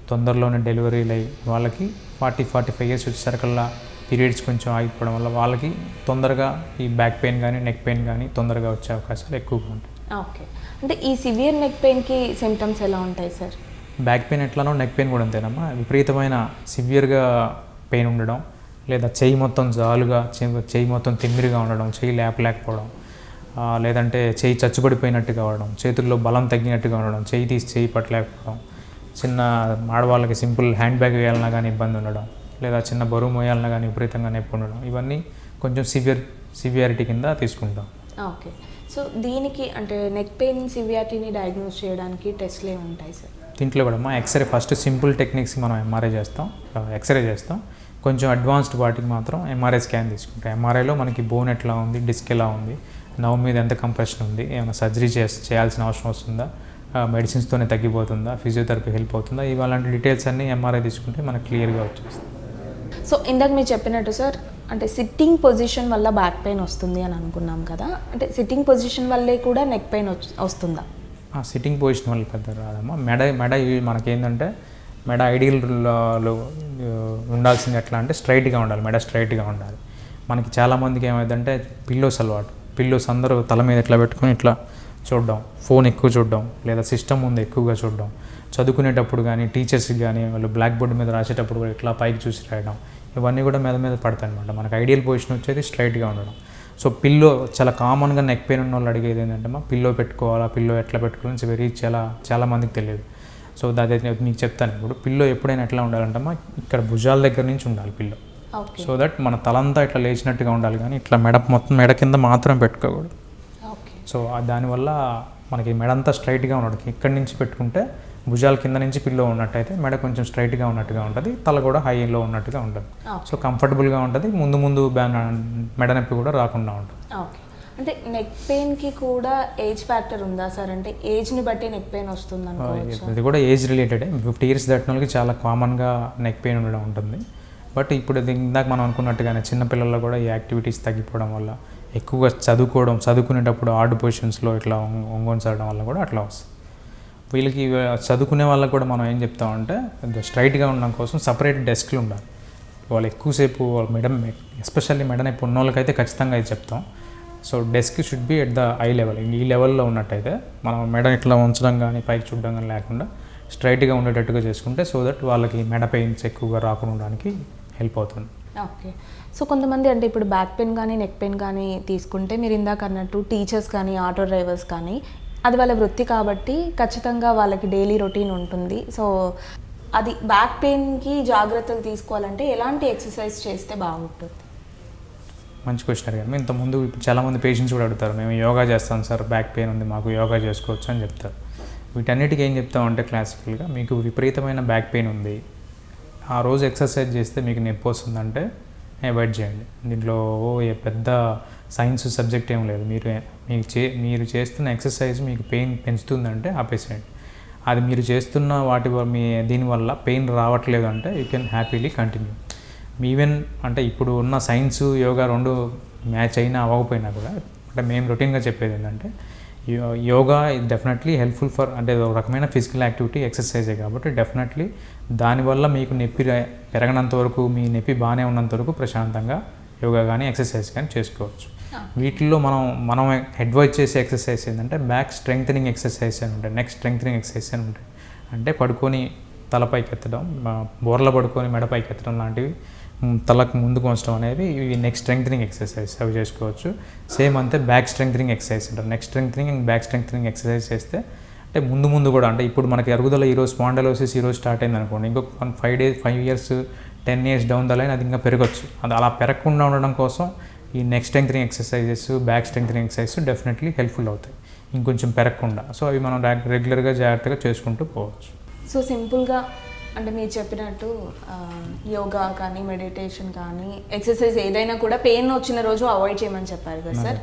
తొందరలోనే డెలివరీలు అయ్యి వాళ్ళకి ఫార్టీ ఫార్టీ ఫైవ్ ఇయర్స్ వచ్చేసరికల్లా పీరియడ్స్ కొంచెం ఆగిపోవడం వల్ల వాళ్ళకి తొందరగా ఈ బ్యాక్ పెయిన్ కానీ నెక్ పెయిన్ కానీ తొందరగా వచ్చే అవకాశాలు ఎక్కువగా ఉంటాయి. ఓకే. అంటే ఈ సివియర్ నెక్ పెయిన్కి సిమ్టమ్స్ ఎలా ఉంటాయి సార్ బ్యాక్ పెయిన్ ఎట్లానో నెక్ పెయిన్ కూడా అంతేనమ్మా. విపరీతమైన సివియర్గా పెయిన్ ఉండడం లేదా చెయ్యి మొత్తం జాలుగా చెయ్యి చెయ్యి మొత్తం తిమ్మిరిగా ఉండడం చెయ్యి లేపలేకపోవడం లేదంటే చెయ్యి చచ్చుబడిపోయినట్టు ఉండడం చేతుల్లో బలం తగ్గినట్టుగా ఉండడం చెయ్యి తీసి చెయ్యి పట్టలేకపోవడం చిన్న ఆడవాళ్ళకి సింపుల్ హ్యాండ్ బ్యాగ్ వేయాలన్నా కానీ ఇబ్బంది ఉండడం లేదా చిన్న బరువు మోయాలన్నా కానీ విపరీతంగా నొప్పి ఉండడం ఇవన్నీ కొంచెం సివియర్ సివియారిటీ కింద తీసుకుంటాం. ఓకే. సో దీనికి అంటే నెక్ పెయిన్ సివియారిటీని డయాగ్నోస్ చేయడానికి టెస్ట్లు ఏమి ఉంటాయి సార్? దీంట్లో కూడా మా ఎక్స్రే ఫస్ట్ సింపుల్ టెక్నిక్స్ మనం ఎంఆర్ఐ చేస్తాం. ఎక్స్రే చేస్తాం. కొంచెం అడ్వాన్స్డ్ వాటికి మాత్రం ఎంఆర్ఐ స్కాన్ తీసుకుంటాం. ఎంఆర్ఐలో మనకి బోన్ ఎట్లా ఉంది డిస్క్ ఎలా ఉంది నవ్ మీద ఎంత కంప్రెషన్ ఉంది ఏమైనా సర్జరీ చే చేయాల్సిన అవసరం వస్తుందా మెడిసిన్స్తోనే తగ్గిపోతుందా ఫిజియోథెరపీ హెల్ప్ అవుతుందా ఇవాళంటి డీటెయిల్స్ అన్నీ ఎంఆర్ఐ తీసుకుంటే మనకు క్లియర్గా వచ్చేస్తుంది సో ఇందాక మీరు చెప్పినట్టు సార్ అంటే సిట్టింగ్ పొజిషన్ వల్ల బ్యాక్ పెయిన్ వస్తుంది అని అనుకున్నాం కదా. అంటే సిట్టింగ్ పొజిషన్ వల్లే కూడా నెక్ పెయిన్ వస్తుందా? సిట్టింగ్ పొజిషన్ వల్ల పెద్ద రాదమ్మా. మెడ మెడ మనకేంటంటే మెడ ఐడియల్లో ఉండాల్సింది ఎట్లా అంటే స్ట్రైట్గా ఉండాలి. మెడ స్ట్రైట్గా ఉండాలి. మనకి చాలామందికి ఏమైందంటే పిల్లోస్ అలవాటు. పిల్లోస్ అందరూ తల మీద ఇట్లా పెట్టుకొని ఇట్లా చూడడం. ఫోన్ ఎక్కువ చూడడం. లేదా సిస్టమ్ ముందు ఎక్కువగా చూడడం. చదువుకునేటప్పుడు కానీ టీచర్స్కి కానీ వాళ్ళు బ్లాక్ బోర్డ్ మీద రాసేటప్పుడు కూడా ఇట్లా పైకి చూసి రాయడం. ఇవన్నీ కూడా మీద మీద పడతాయి అనమాట మనకు ఐడియల్ పొజిషన్ వచ్చేది స్ట్రైట్గా ఉండడం. సో పిల్లో చాలా కామన్గా నెక్ పెయిన్ ఉన్న వాళ్ళు అడిగేది ఏంటంటే మా పిల్లో పెట్టుకోవాలా? పిల్లో ఎట్లా పెట్టుకోవాలని వెరీ చాలా చాలా మందికి తెలియదు. సో దాని మీకు చెప్తాను ఇప్పుడు. పిల్లో ఎప్పుడైనా ఎట్లా ఉండాలంటే మా ఇక్కడ భుజాల దగ్గర నుంచి ఉండాలి పిల్లో. సో దట్ మన తలంతా ఇట్లా లేచినట్టుగా ఉండాలి కానీ ఇట్లా మెడ మొత్తం మెడ కింద మాత్రం పెట్టుకోకూడదు. సో దానివల్ల మనకి మెడ అంతా స్ట్రైట్గా ఉండదు ఇక్కడి నుంచి పెట్టుకుంటే భుజాల కింద నుంచి పిల్లో ఉన్నట్టయితే మెడ కొంచెం స్ట్రైట్గా ఉన్నట్టుగా ఉంటుంది తల కూడా హైలో ఉన్నట్టుగా ఉంటుంది. సో కంఫర్టబుల్గా ఉంటుంది ముందు ముందు మెడ నొప్పి కూడా రాకుండా ఉంటుంది. ఓకే అంటే నెక్ పెయిన్కి కూడా ఏజ్ ఫ్యాక్టర్ ఉందా సార్? అంటే ఏజ్ని బట్టి నెక్ పెయిన్ వస్తుంది ఇది కూడా ఏజ్ రిలేటెడ్ ఫిఫ్టీ ఇయర్స్ దాటిన వాళ్ళకి చాలా కామన్గా నెక్ పెయిన్ ఉండడం ఉంటుంది. బట్ ఇప్పుడు ఇది ఇందాక మనం అనుకున్నట్టుగానే చిన్నపిల్లల్లో కూడా ఈ యాక్టివిటీస్ తగ్గిపోవడం వల్ల ఎక్కువగా చదువుకోవడం చదువుకునేటప్పుడు ఆర్డ్ పొజిషన్స్లో ఇట్లా ఒంగొని చదవడం వల్ల కూడా అట్లా వస్తుంది. వీళ్ళకి చదువుకునే వాళ్ళకి కూడా మనం ఏం చెప్తామంటే స్ట్రైట్గా ఉండడం కోసం సపరేట్ డెస్క్లు ఉండాలి. వాళ్ళు ఎక్కువసేపు వాళ్ళ మెడ ఎస్పెషల్లీ మెడ నొప్పి ఉన్న వాళ్ళకైతే ఖచ్చితంగా ఇది చెప్తాం. So desk should be at the eye level. ఈ లెవెల్లో ఉన్నట్టయితే మనం మెడ ఇట్లా ఉంచడం కానీ పైకి చూడడం కానీ లేకుండా స్ట్రైట్గా ఉండేటట్టుగా చేసుకుంటే సో దట్ వాళ్ళకి మెడ పెయిన్స్ ఎక్కువగా రాకుండా ఉండడానికి హెల్ప్ అవుతుంది. ఓకే. సో కొంతమంది అంటే ఇప్పుడు బ్యాక్ పెయిన్ కానీ నెక్ పెయిన్ కానీ తీసుకుంటే మీరు ఇందాక అన్నట్టు టీచర్స్ కానీ ఆటో డ్రైవర్స్ కానీ అది వాళ్ళ వృత్తి కాబట్టి ఖచ్చితంగా వాళ్ళకి డైలీ రొటీన్ ఉంటుంది. సో అది బ్యాక్ పెయిన్కి జాగ్రత్తలు తీసుకోవాలంటే ఎలాంటి ఎక్సర్సైజ్ చేస్తే బాగుంటుంది? మంచి క్వశ్చన్ అడిగారు. ఇంతకుముందు ఇప్పుడు చాలామంది పేషెంట్స్ కూడా అడుగుతారు మేము యోగా చేస్తాం సార్ బ్యాక్ పెయిన్ ఉంది మాకు యోగా చేసుకోవచ్చు అని చెప్తారు. వీటన్నిటికీ ఏం చెప్తామంటే క్లాసికల్గా మీకు విపరీతమైన బ్యాక్ పెయిన్ ఉంది. ఆ రోజు ఎక్సర్సైజ్ చేస్తే మీకు నొప్పి వస్తుందంటే అవాయిడ్ చేయండి. దీంట్లో ఓ ఏ పెద్ద సైన్స్ సబ్జెక్ట్ ఏం లేదు. మీరు మీకు చే మీరు చేస్తున్న ఎక్సర్సైజ్ మీకు పెయిన్ పెంచుతుందంటే ఆపేసేయండి. అది మీరు చేస్తున్న వాటి మీ దీనివల్ల పెయిన్ రావట్లేదు అంటే you can happily continue. Even అంటే ఇప్పుడు ఉన్న సైన్స్ యోగా రెండు మ్యాచ్ అయినా అవ్వకపోయినా కూడా అంటే మేము రొటీన్గా చెప్పేది ఏంటంటే యో- యోగా డెఫినెట్లీ హెల్ప్ఫుల్ ఫర్ అంటే ఒక రకమైన ఫిజికల్ యాక్టివిటీ ఎక్సర్సైజే కాబట్టి డెఫినెట్లీ దానివల్ల మీకు నొప్పి పెరగనంత వరకు మీ నొప్పి బాగానే ఉన్నంత వరకు ప్రశాంతంగా యోగా కానీ ఎక్సర్సైజ్ కానీ చేసుకోవచ్చు. వీటిల్లో మనం మనం అడ్వైజ్ చేసే ఎక్సర్సైజ్ ఏంటంటే బ్యాక్ స్ట్రెంగ్థనింగ్ ఎక్సర్సైజ్ అని ఉంటాయి నెక్స్ట్ స్ట్రెంగ్థనింగ్ ఎక్సర్సైజ్ అని ఉంటాయి. అంటే పడుకొని తలపైకి ఎత్తడం బోర్ల పడుకొని మెడపైకి ఎత్తడం లాంటివి తలకు ముందుకు ఉంచడం అనేవి ఇవి నెక్స్ట్ స్ట్రెంగ్థనింగ్ ఎక్సర్సైజ్ అవి చేసుకోవచ్చు. సేమ్ అంతే బ్యాక్ స్ట్రెంగ్థనింగ్ ఎక్సర్సైజ్ అంటారు. Next strengthening and back strengthening exercise చేస్తే అంటే ముందు ముందు కూడా అంటే ఇప్పుడు మనకి అరుగుదల ఈరోజు స్పాండలోసిస్ ఈరోజు స్టార్ట్ అయింది అనుకోండి ఇంకొక one five days five years ten years down the line అది ఇంకా పెరగచ్చు. అది అలా పెరగకుండా ఉండడం కోసం ఈ next strengthening exercises back strengthening exercises definitely helpful అవుతాయి. ఇంకొంచెం పెరగకుండా. సో అవి మనం రెగ్యులర్గా జాగ్రత్తగా చేసుకుంటూ పోవచ్చు. సో సింపుల్గా అంటే మీరు చెప్పినట్టు యోగా కానీ మెడిటేషన్ కానీ ఎక్సర్సైజ్ ఏదైనా కూడా పెయిన్ వచ్చిన రోజు అవాయిడ్ చేయమని చెప్పారు కదా సార్?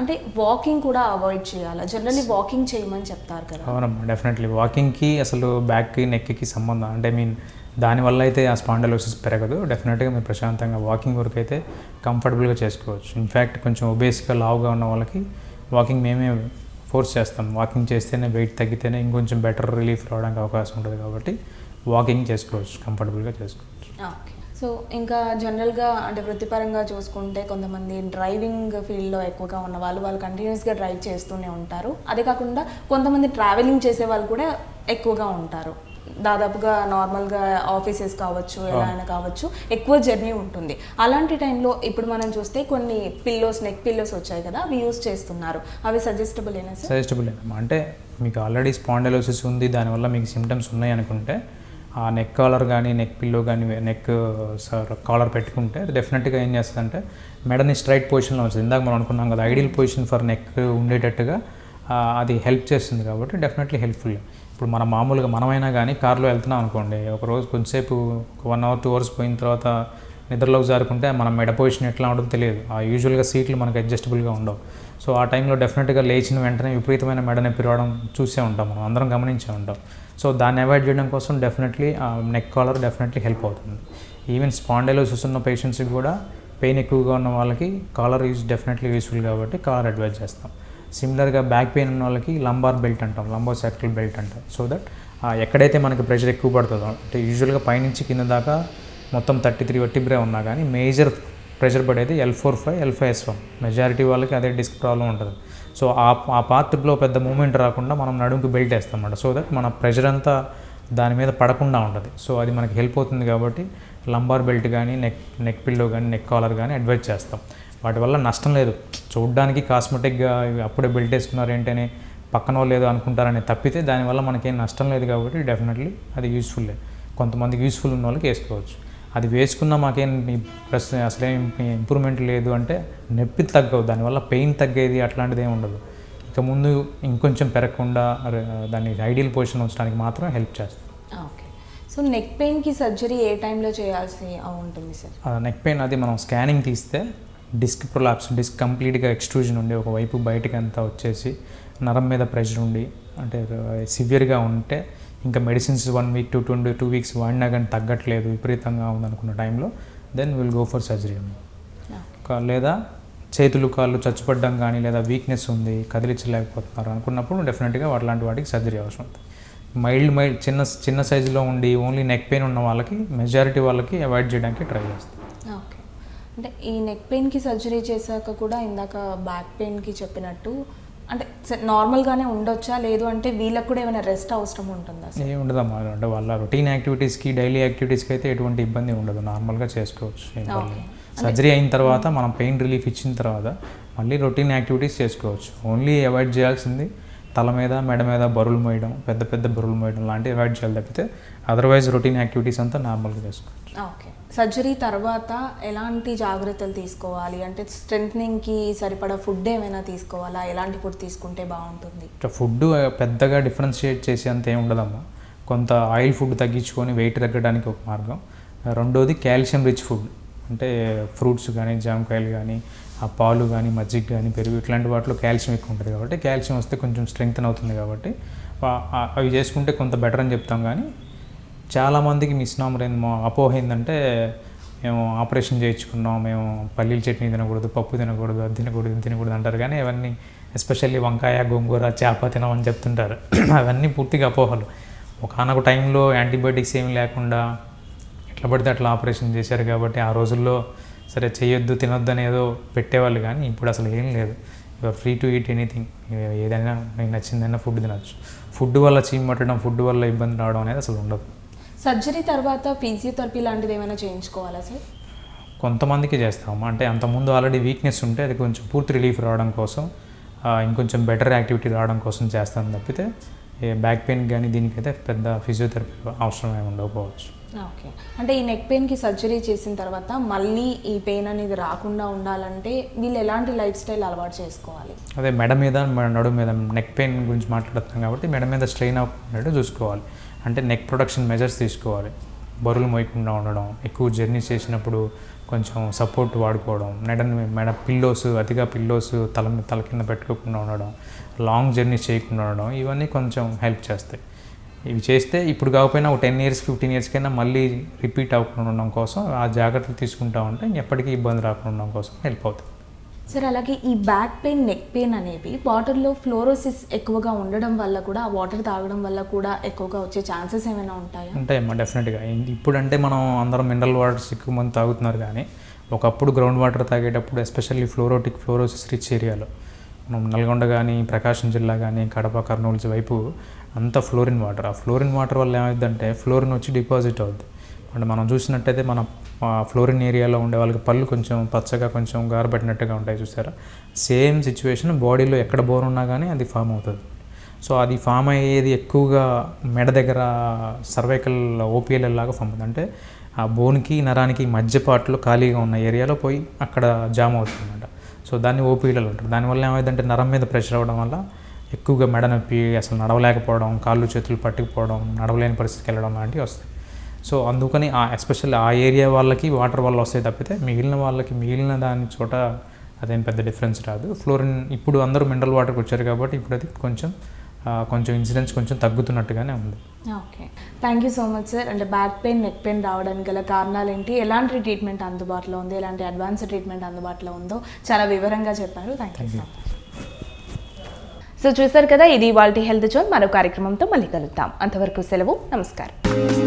అంటే వాకింగ్ కూడా అవాయిడ్ చేయాలా? జనరల్లీ వాకింగ్ చేయమని చెప్తారు కదా. అవునమ్మా డెఫినెట్లీ వాకింగ్కి అసలు బ్యాక్కి నెక్కి సంబంధం. అంటే మీన్ దానివల్ల అయితే ఆ స్పాండలోసిస్ పెరగదు. డెఫినెట్గా మీరు ప్రశాంతంగా వాకింగ్ వరకు అయితే కంఫర్టబుల్గా చేసుకోవచ్చు. ఇన్ఫ్యాక్ట్ కొంచెం ఒబేస్గా లావుగా ఉన్న వాళ్ళకి వాకింగ్ మేమే ఫోర్స్ చేస్తాం. వాకింగ్ చేస్తేనే వెయిట్ తగ్గితేనే ఇంకొంచెం బెటర్ రిలీఫ్ రావడానికి అవకాశం ఉంటుంది కాబట్టి వాకింగ్ చేసుకోవచ్చు కంఫర్టబుల్గా చేసుకోవచ్చు. ఓకే సో ఇంకా జనరల్గా అంటే వృత్తిపరంగా చూసుకుంటే కొంతమంది డ్రైవింగ్ ఫీల్డ్లో ఎక్కువగా ఉన్న వాళ్ళు వాళ్ళు కంటిన్యూస్గా డ్రైవ్ చేస్తూనే ఉంటారు. అదే కాకుండా కొంతమంది ట్రావెలింగ్ చేసే వాళ్ళు కూడా ఎక్కువగా ఉంటారు. దాదాపుగా నార్మల్గా ఆఫీసెస్ కావచ్చు ఎలా అయినా కావచ్చు ఎక్కువ జర్నీ ఉంటుంది. అలాంటి టైంలో ఇప్పుడు మనం చూస్తే కొన్ని పిల్లోస్ నెక్ పిల్లోస్ వచ్చాయి కదా అవి యూస్ చేస్తున్నారు. అవి సజెస్టబుల్ సార్ సజెస్టబుల్ ఏమో అంటే మీకు ఆల్రెడీ స్పాండలోసిస్ ఉంది దానివల్ల మీకు సిమ్టమ్స్ ఉన్నాయి అనుకుంటే ఆ నెక్ కాలర్ కానీ నెక్ పిల్లో కానీ నెక్ కాలర్ పెట్టుకుంటే డెఫినెట్గా ఏం చేస్తుందంటే మెడని స్ట్రైట్ పొజిషన్లో వస్తుంది. ఇందాక మనం అనుకున్నాం కదా ఐడియల్ పొజిషన్ ఫర్ నెక్ ఉండేటట్టుగా అది హెల్ప్ చేస్తుంది కాబట్టి డెఫినెట్లీ హెల్ప్ఫుల్ ఇప్పుడు మనం మామూలుగా మనమైనా కానీ కార్లో వెళ్తున్నాం అనుకోండి ఒక రోజు కొంచెంసేపు ఒక వన్ అవర్ టూ అవర్స్ పోయిన తర్వాత నిద్రలోకి జారుకుంటే మనం మెడ పొజిషన్ ఎట్లా ఉంటుందో తెలియదు. ఆ యూజువల్గా సీట్లు మనకు అడ్జస్టబుల్గా ఉండవు. సో ఆ టైంలో డెఫినెట్గా లేచిన వెంటనే విపరీతమైన మెడ నొప్పి రావడం చూసే ఉంటాం మనం అందరం గమనించే ఉంటాం. సో దాన్ని అవాయిడ్ చేయడం కోసం definitely neck collar definitely help అవుతుంది. ఈవెన్ స్పాండైలోసిస్ ఉన్న పేషెంట్స్కి కూడా పెయిన్ ఎక్కువగా ఉన్న వాళ్ళకి కాలర్ యూజ్ డెఫినెట్లీ యూస్ఫుల్ కాబట్టి కాలర్ అడ్వైజ్ చేస్తాం. సిమిలర్గా బ్యాక్ పెయిన్ ఉన్న వాళ్ళకి లంబార్ బెల్ట్ అంటాం లంబో సాక్రల్ బెల్ట్ అంటాం. సో దట్ ఎక్కడైతే మనకి ప్రెషర్ ఎక్కువ పడుతుందో అంటే యూజువల్గా పైనుంచి కింద దాకా మొత్తం థర్టీ త్రీ వట్టిబ్రే ఉన్నా కానీ మేజర్ ప్రెషర్ పడేది L four five L five S one majority వాళ్ళకి అదే డిస్క్ ప్రాబ్లం ఉంటుంది. సో ఆ ఆ పార్ట్లో పెద్ద మూమెంట్ రాకుండా మనం నడుముకి బెల్ట్ వేస్తాం అన్నమాట సో దట్ మన ప్రెషర్ అంతా దాని మీద పడకుండా ఉంటుంది. సో అది మనకి హెల్ప్ అవుతుంది కాబట్టి లంబార్ బెల్ట్ కానీ నెక్ నెక్ పిల్లో కానీ నెక్ కాలర్ కానీ అడ్వైజ్ చేస్తాం. వాటి వల్ల నష్టం లేదు. చూడడానికి కాస్మెటిక్గా అప్పుడే బెల్ట్ వేసుకున్నారు ఏంటని పక్కన వాళ్ళు ఏదో అనుకుంటారని తప్పితే దానివల్ల మనకేం నష్టం లేదు కాబట్టి డెఫినెట్లీ అది యూస్ఫుల్లే కొంతమందికి యూస్ఫుల్ ఉన్న వాళ్ళకి వేసుకోవచ్చు. అది వేసుకున్నా మాకేం ప్లస్ అసలేం ఇంప్రూవ్మెంట్ లేదు అంటే నొప్పి తగ్గవు. దానివల్ల పెయిన్ తగ్గేది అట్లాంటిది ఏమి ఉండదు. ఇక ముందు ఇంకొంచెం పెరగకుండా దాన్ని ఐడియల్ పొజిషన్ ఉంచడానికి మాత్రం హెల్ప్ చేస్తుంది ఓకే. సో నెక్ పెయిన్కి సర్జరీ ఏ టైంలో చేయాల్సి ఉంటుంది సార్? నెక్ పెయిన్ అది మనం స్కానింగ్ తీస్తే డిస్క్ ప్రొలాప్స్ డిస్క్ కంప్లీట్గా ఎక్స్ట్రూజన్ ఉండి ఒకవైపు బయటకి అంతా వచ్చేసి నరం మీద ప్రెషర్ ఉండి అంటే సివియర్గా ఉంటే ఇంకా medicines one week to twenty two weeks వాడినా కానీ తగ్గట్లేదు విపరీతంగా ఉందనుకున్న టైంలో then will go for surgery. లేదా చేతులు కాళ్ళు చచ్చుపడ్డం కానీ లేదా వీక్నెస్ ఉంది కదిలించలేకపోతున్నారు అనుకున్నప్పుడు డెఫినెట్గా అట్లాంటి వాటికి సర్జరీ అవసరం. అవుతుంది మైల్డ్ మైల్డ్ చిన్న చిన్న సైజులో ఉండి ఓన్లీ నెక్ పెయిన్ ఉన్న వాళ్ళకి మెజారిటీ వాళ్ళకి అవాయిడ్ చేయడానికి ట్రై చేస్తాం. అంటే ఈ నెక్ పెయిన్కి సర్జరీ చేశాక కూడా ఇందాక బ్యాక్ పెయిన్కి చెప్పినట్టు అంటే నార్మల్గానే ఉండొచ్చా? లేదు అంటే వీళ్ళకి కూడా ఏమైనా రెస్ట్ అవసరం ఉంటుందా ఏమి ఉండదమ్మా. అంటే వాళ్ళ రొటీన్ యాక్టివిటీస్కి డైలీ యాక్టివిటీస్కి అయితే ఎటువంటి ఇబ్బంది ఉండదు. నార్మల్గా చేసుకోవచ్చు. ఏం. సర్జరీ అయిన తర్వాత మనం పెయిన్ రిలీఫ్ ఇచ్చిన తర్వాత మళ్ళీ రొటీన్ యాక్టివిటీస్ చేసుకోవచ్చు. ఓన్లీ అవాయిడ్ చేయాల్సింది తల మీద మెడ మీద బరువులు మోయడం పెద్ద పెద్ద బరువులు మోయడం లాంటివి అవాయిడ్ చేయాలి తప్పితే అదర్వైజ్ రొటీన్ యాక్టివిటీస్ అంతా నార్మల్గా చేసుకోవచ్చు. ఓకే. సర్జరీ తర్వాత ఎలాంటి జాగ్రత్తలు తీసుకోవాలి? అంటే స్ట్రెంథనింగ్కి సరిపడా ఫుడ్ ఏమైనా తీసుకోవాలా? ఎలాంటి ఫుడ్ తీసుకుంటే బాగుంటుంది? ఫుడ్ పెద్దగా డిఫరెన్షియేట్ చేసేంత ఏమి ఉండదమ్మా. కొంత ఆయిల్ ఫుడ్ తగ్గించుకొని వెయిట్ తగ్గడానికి ఒక మార్గం. రెండోది కాల్షియం రిచ్ ఫుడ్ అంటే ఫ్రూట్స్ కానీ జామకాయలు కానీ ఆ పాలు కానీ మజ్జిగ కానీ పెరుగు ఇట్లాంటి వాటిలో కాల్షియం ఎక్కువ ఉంటుంది కాబట్టి కాల్షియం వస్తే కొంచెం స్ట్రెంగ్తన్ అవుతుంది కాబట్టి అవి చేసుకుంటే కొంత బెటర్ అని చెప్తాం కానీ చాలామందికి మిస్నామర్ ఏంది అపోహ ఏంటంటే మేము ఆపరేషన్ చేయించుకున్నాం మేము పల్లీల చట్నీ తినకూడదు పప్పు తినకూడదు అది తినకూడదు తినకూడదు అంటారు కానీ అవన్నీ ఎస్పెషల్లీ వంకాయ గోంగూర చేప తినమని చెప్తుంటారు. అవన్నీ పూర్తిగా అపోహలు. ఒకనొక టైంలో యాంటీబయాటిక్స్ ఏమి లేకుండా ఎట్లా పడితే అట్లా ఆపరేషన్ చేశారు కాబట్టి ఆ రోజుల్లో సరే చేయొద్దు తినొద్దు అని ఏదో పెట్టేవాళ్ళు కానీ ఇప్పుడు అసలు ఏం లేదు. You're free to eat anything ఏదైనా మీకు నచ్చిందైనా ఫుడ్ తినచ్చు. ఫుడ్ వల్ల చీమ్ పట్టడం ఫుడ్ వల్ల ఇబ్బంది రావడం అనేది అసలు ఉండదు. సర్జరీ తర్వాత ఫిజియోథెరపీ లాంటిది ఏమైనా చేయించుకోవాలా సార్? కొంతమందికి చేస్తాము అంటే అంతకుముందు ఆల్రెడీ వీక్నెస్ ఉంటే అది కొంచెం పూర్తి రిలీఫ్ రావడం కోసం ఇంకొంచెం బెటర్ యాక్టివిటీ రావడం కోసం చేస్తాను తప్పితే బ్యాక్ పెయిన్ కానీ దీనికైతే పెద్ద ఫిజియోథెరపీ అవసరం ఏమి ఉండకపోవచ్చు. ఓకే. అంటే ఈ నెక్ పెయిన్కి సర్జరీ చేసిన తర్వాత మళ్ళీ ఈ పెయిన్ అనేది రాకుండా ఉండాలంటే వీళ్ళు ఎలాంటి లైఫ్ స్టైల్ అలవాటు చేసుకోవాలి? అదే మెడ మీద నడు మీద నెక్ పెయిన్ గురించి మాట్లాడుతున్నాం కాబట్టి మెడ మీద స్ట్రెయిన్ అవ్వకుండా చూసుకోవాలి. అంటే నెక్ ప్రొడక్షన్ మెజర్స్ తీసుకోవాలి. బరువులు మోయకుండా ఉండడం ఎక్కువ జర్నీ చేసినప్పుడు కొంచెం సపోర్ట్ వాడుకోవడం మెడ మెడ పిల్లోస్ అతిగా పిల్లోస్ తల తల కింద పెట్టుకోకుండా ఉండడం లాంగ్ జర్నీ చేయకుండా ఉండడం ఇవన్నీ కొంచెం హెల్ప్ చేస్తాయి. ఇవి చేస్తే ఇప్పుడు కాకపోయినా ఒక టెన్ ఇయర్స్ ఫిఫ్టీన్ ఇయర్స్ కైనా మళ్ళీ రిపీట్ అవ్వకుండా ఉండడం కోసం ఆ జాగ్రత్తలు తీసుకుంటా ఉంటే ఎప్పటికీ ఇబ్బంది రాకుండా ఉండడం కోసం హెల్ప్ అవుతుంది. సార్ అలాగే ఈ బ్యాక్ పెయిన్ నెక్ పెయిన్ అనేవి వాటర్లో ఫ్లోరోసిస్ ఎక్కువగా ఉండడం వల్ల కూడా ఆ వాటర్ తాగడం వల్ల కూడా ఎక్కువగా వచ్చే ఛాన్సెస్ ఏమైనా ఉంటాయా? ఉంటాయమ్మా డెఫినెట్గా. ఇప్పుడంటే మనం అందరం మినరల్ వాటర్స్ ఎక్కువ మంది తాగుతున్నారు కానీ ఒకప్పుడు గ్రౌండ్ వాటర్ తాగేటప్పుడు ఎస్పెషల్లీ ఫ్లోరోటిక్ ఫ్లోరోసిస్ రిచ్ ఏరియాలో మనం నల్గొండ కానీ ప్రకాశం జిల్లా కానీ కడప కర్నూలు వైపు అంత ఫ్లోరిన్ వాటర్. ఆ ఫ్లోరిన్ వాటర్ వల్ల ఏమైందంటే ఫ్లోరిన్ వచ్చి డిపాజిట్ అవుద్ది. అంటే మనం చూసినట్టయితే మన ఫ్లోరిన్ ఏరియాలో ఉండే వాళ్ళకి పళ్ళు కొంచెం పచ్చగా కొంచెం గారబట్టినట్టుగా ఉంటాయి చూసారా? సేమ్ సిచ్యువేషన్ బాడీలో ఎక్కడ బోర్ ఉన్నా కానీ అది ఫామ్ అవుతుంది. సో అది ఫామ్ అయ్యేది ఎక్కువగా మెడ దగ్గర సర్వైకల్ ఓపీఎల్ లాగా ఫామ్ అవుతుంది. అంటే ఆ బోన్కి నరానికి మధ్య ఖాళీగా ఉన్న ఏరియాలో పోయి అక్కడ జామ్ అవుతుంది అనమాట సో దాన్ని ఓపీఎల్ అంటారు. దానివల్ల ఏమైందంటే నరం మీద ప్రెషర్ అవ్వడం వల్ల ఎక్కువగా మెడ నొప్పి అసలు నడవలేకపోవడం కాళ్ళు చేతులు పట్టుకుపోవడం నడవలేని పరిస్థితికి వెళ్ళడం లాంటివి వస్తాయి. సో అందుకని ఆ ఎస్పెషల్లీ ఆ ఏరియా వాళ్ళకి వాటర్ వల్ల వస్తాయి తప్పితే మిగిలిన వాళ్ళకి మిగిలిన దాని చోట అదేం పెద్ద డిఫరెన్స్ రాదు. ఫ్లోరిన్ ఇప్పుడు అందరూ మినరల్ వాటర్కి వచ్చారు కాబట్టి ఇప్పుడు అది కొంచెం కొంచెం ఇన్సిడెన్స్ కొంచెం తగ్గుతున్నట్టుగానే ఉంది. Okay. Thank you so much sir. అంటే బ్యాక్ పెయిన్ నెక్ పెయిన్ రావడానికి గల కారణాలు ఏంటి? ఎలాంటి ట్రీట్మెంట్ అందుబాటులో ఉంది? ఎలాంటి అడ్వాన్స్ ట్రీట్మెంట్ అందుబాటులో ఉందో చాలా వివరంగా చెప్పారు. థ్యాంక్ యూ సో చూశారు కదా ఇది వాళ్ళ హెల్త్ జోన్. మరో కార్యక్రమంతో మళ్ళీ కలుద్దాం. అంతవరకు సెలవు నమస్కారం.